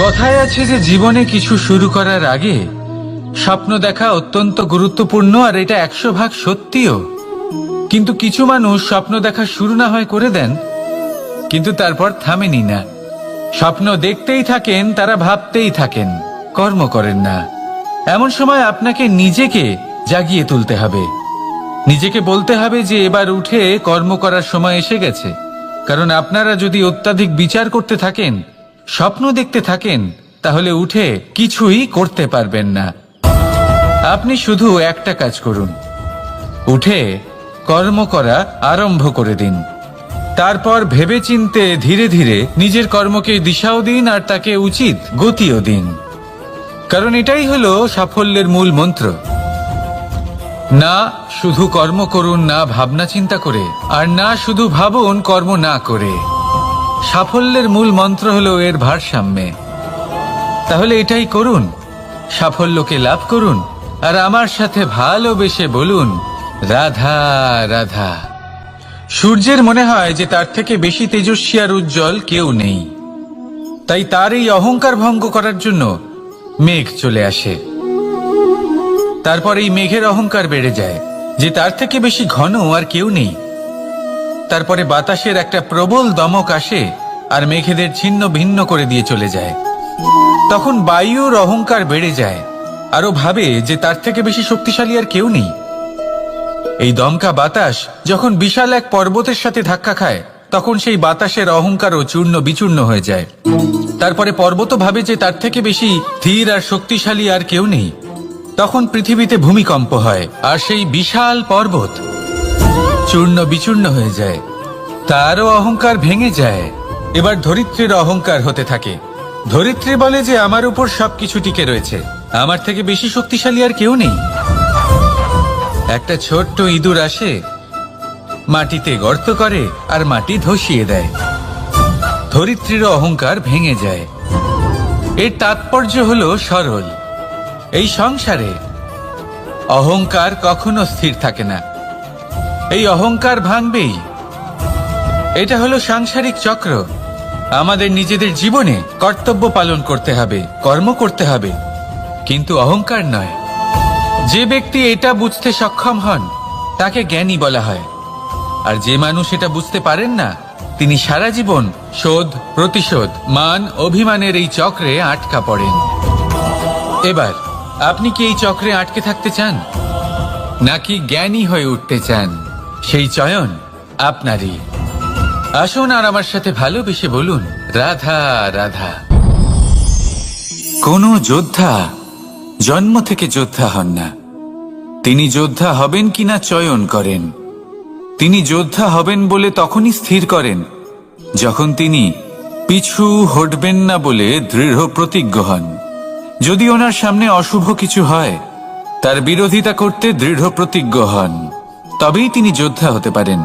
কথায় আছে যে জীবনে কিছু শুরু করার আগে স্বপ্ন দেখা অত্যন্ত গুরুত্বপূর্ণ আর এটা একশো ভাগ সত্যিও। কিন্তু কিছু মানুষ স্বপ্ন দেখা শুরু না হয় করে দেন, কিন্তু তারপর থামেনি না। স্বপ্ন দেখতেই থাকেন, তারা ভাবতেই থাকেন, কর্ম করেন না। এমন সময় আপনাকে নিজেকে জাগিয়ে তুলতে হবে। নিজেকে বলতে হবে যে এবার উঠে কর্ম করার সময় এসে গেছে। কারণ আপনারা যদি অত্যাধিক বিচার করতে থাকেন স্বপ্ন দেখতে থাকেন, তাহলে উঠে কিছুই করতে পারবেন না। আপনি শুধু একটা কাজ করুন। উঠে কর্ম করা আরম্ভ করে দিন। তারপর ভেবেচিন্তে ধীরে ধীরে নিজের কর্মকে দিশাও দিন আর তাকে উচিত গতিও দিন। কারণ এটাই হলো সাফল্যের মূল মন্ত্র। না শুধু কর্ম করুন, না ভাবনা চিন্তা করে, আর না শুধু ভাবুন, কর্ম না করে। সাফল্যের মূল মন্ত্র হলো এর ভারসাম্যে। তাহলে এটাই করুন, সাফল্যকে লাভ করুন, আর আমার সাথে ভালোবেসে বলুন, রাধা রাধা। সূর্যের মনে হয় যে তার থেকে বেশি তেজস্বী আর উজ্জ্বল কেউ নেই। তাই তার এই অহংকার ভঙ্গ করার জন্য মেঘ চলে আসে। তারপর এই মেঘের অহংকার বেড়ে যায়, যে তার থেকে বেশি ঘন আর কেউ নেই। তারপরে বাতাসের একটা প্রবল দমক আসে আর মেঘেদের ছিন্ন ভিন্ন করে দিয়ে চলে যায়। তখন বায়ুর অহংকার বেড়ে যায়। আরও ভাবে যে তার থেকে বেশি শক্তিশালী আর কেউ নেই। এই দমকা বাতাস যখন বিশাল এক পর্বতের সাথে ধাক্কা খায়, তখন সেই বাতাসের অহংকারও চূর্ণ বিচূর্ণ হয়ে যায়। তারপরে পর্বত ভাবে যে তার থেকে বেশি ধীর আর শক্তিশালী আর কেউ নেই। তখন পৃথিবীতে ভূমিকম্প হয়, আর সেই বিশাল পর্বত চূর্ণ বিচূর্ণ হয়ে যায়। তারও অহংকার ভেঙে যায়। এবার ধরিত্রীর অহংকার হতে থাকে। ধরিত্রী বলে যে আমার উপর সবকিছু টিকে রয়েছে। আমার থেকে বেশি শক্তিশালী আর কেউ নেই। একটা ছোট্ট ইঁদুর আসে, মাটিতে গর্ত করে আর মাটি ধসিয়ে দেয়। ধরিত্রীর অহংকার ভেঙে যায়। এর তাৎপর্য হলো সরল। এই সংসারে অহংকার কখনো স্থির থাকে না। এই অহংকার ভাঙবেই। এটা হলো সাংসারিক চক্র। আমাদের নিজেদের জীবনে কর্তব্য পালন করতে হবে, কর্ম করতে হবে। কিন্তু অহংকার নয়। যে ব্যক্তি এটা বুঝতে সক্ষম হন, তাকে জ্ঞানী বলা হয়। আর যে মানুষ এটা বুঝতে পারেন না, তিনি সারা জীবন শোধ, প্রতিশোধ, মান, অভিমানের এই চক্রে আটকা পড়েন। এবার, আপনি কি এই চক্রে আটকে থাকতে চান? নাকি জ্ঞানী হয়ে উঠতে চান? সেই চয়ন আপনারই। আসুন আর আমার সাথে ভালোবেসে বলুন, রাধা রাধা। কোন যোদ্ধা জন্ম থেকে যোদ্ধা হন না। তিনি যোদ্ধা হবেন কিনা চয়ন করেন। তিনি যোদ্ধা হবেন বলে তখনই স্থির করেন, যখন তিনি পিছু হটবেন না বলে দৃঢ় প্রতিজ্ঞ হন। যদি ওনার সামনে অশুভ কিছু হয়, তার বিরোধিতা করতে দৃঢ় প্রতিজ্ঞ হন। তবেই তিনি যোদ্ধা হতে পারেন।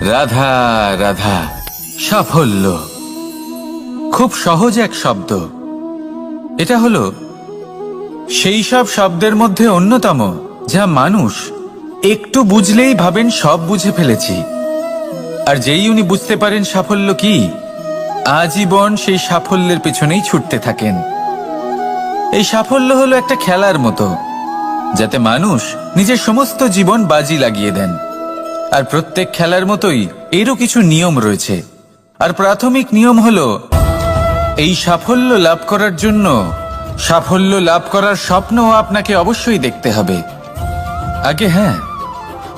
রাধা রাধা, সাফল্য। খুব সহজ এক শব্দ। এটা হলো, সেই সব শব্দের মধ্যে অন্যতম, যা মানুষ একটু বুঝলেই ভাবেন সব বুঝে ফেলেছি। আর যেই উনি বুঝতে পারেন সাফল্য কি, আজীবন সেই সাফল্যের পেছনেই ছুটতে থাকেন। এই সাফল্য হলো একটা খেলার মতো, যাতে মানুষ নিজের সমস্ত জীবন বাজি লাগিয়ে দেন। আর প্রত্যেক খেলার মতোই এরও কিছু নিয়ম রয়েছে। আর প্রাথমিক নিয়ম হলো, এই সাফল্য লাভ করার জন্য, সাফল্য লাভ করার স্বপ্ন আপনাকে অবশ্যই দেখতে হবে। আগে হ্যাঁ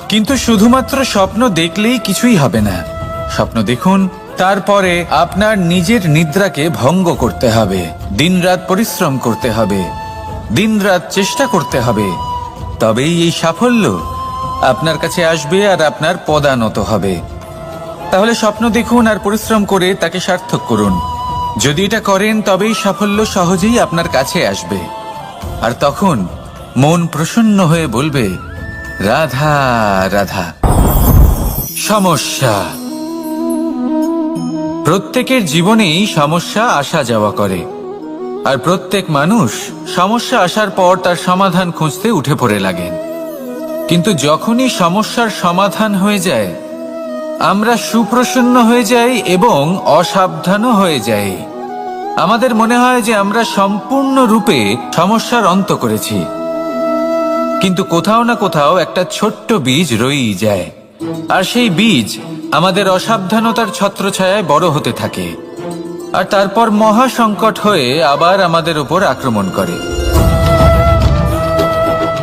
কিন্তু শুধুমাত্র স্বপ্ন দেখলেই কিছুই হবে না। স্বপ্ন দেখুন, তারপরে আপনার নিজের নিদ্রাকে ভঙ্গ করতে হবে। দিনরাত পরিশ্রম করতে হবে। দিনরাত চেষ্টা করতে হবে। তবেই এই সাফল্য আপনার কাছে আসবে আর আপনার পদানত হবে। তাহলে স্বপ্ন দেখুন আর পরিশ্রম করে তাকে সার্থক করুন। যদি এটা করেন, তবেই সাফল্য সহজেই আপনার কাছে আসবে। আর তখন মন প্রসন্ন হয়ে বলবে, রাধা রাধা। সমস্যা। প্রত্যেকের জীবনেই সমস্যা আসা যাওয়া করে। আর প্রত্যেক মানুষ সমস্যা আসার পর তার সমাধান খুঁজতে উঠে পড়ে লাগেন কিন্তু যখনই সমস্যার সমাধান হয়ে যায়, আমরা সুপ্রসন্ন হয়ে যাই এবং অসাবধানও হয়ে যাই। আমাদের মনে হয় যে আমরা সম্পূর্ণরূপে সমস্যার অন্ত করেছি। কিন্তু কোথাও না কোথাও একটা ছোট্ট বীজ রয়েই যায়। আর সেই বীজ আমাদের অসাবধানতার ছত্রছায়ায় বড় হতে থাকে। আর তারপর মহা সংকট হয়ে আবার আমাদের উপর আক্রমণ করে।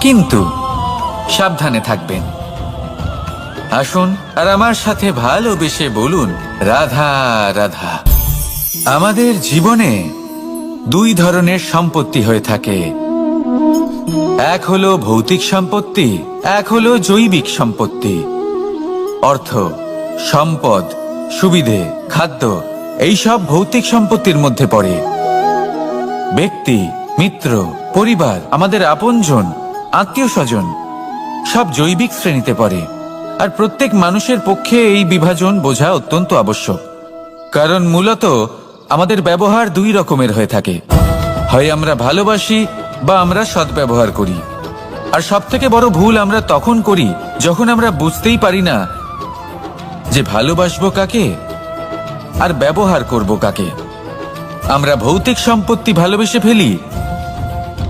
কিন্তু সাবধানে থাকবেন। আসুন আর আমার সাথে ভালোবেসে বলুন, রাধা রাধা। আমাদের জীবনে দুই ধরনের সম্পত্তি হয়ে থাকে। এক হলো ভৌতিক সম্পত্তি, এক হলো জৈবিক সম্পত্তি। অর্থ, সম্পদ, সুবিধে, খাদ্য এই সব ভৌতিক সম্পত্তির মধ্যে পড়ে। ব্যক্তি, মিত্র, পরিবার, আমাদের আপনজন আত্মীয় স্বজন সব জৈবিক শ্রেণীতে পড়ে, আর প্রত্যেক মানুষের পক্ষে এই বিভাজন বোঝা অত্যন্ত আবশ্যক। কারণ মূলত আমাদের ব্যবহার দুই রকমের হয়ে থাকে। হয় আমরা ভালোবাসি বা আমরা সদ্ব্যবহার করি। আর সব থেকে বড় ভুল আমরা তখন করি যখন আমরা বুঝতেই পারি না যে ভালোবাসবো কাকে আর ব্যবহার করব কাকে। আমরা ভৌতিক সম্পত্তি ভালোবেসে ফেলি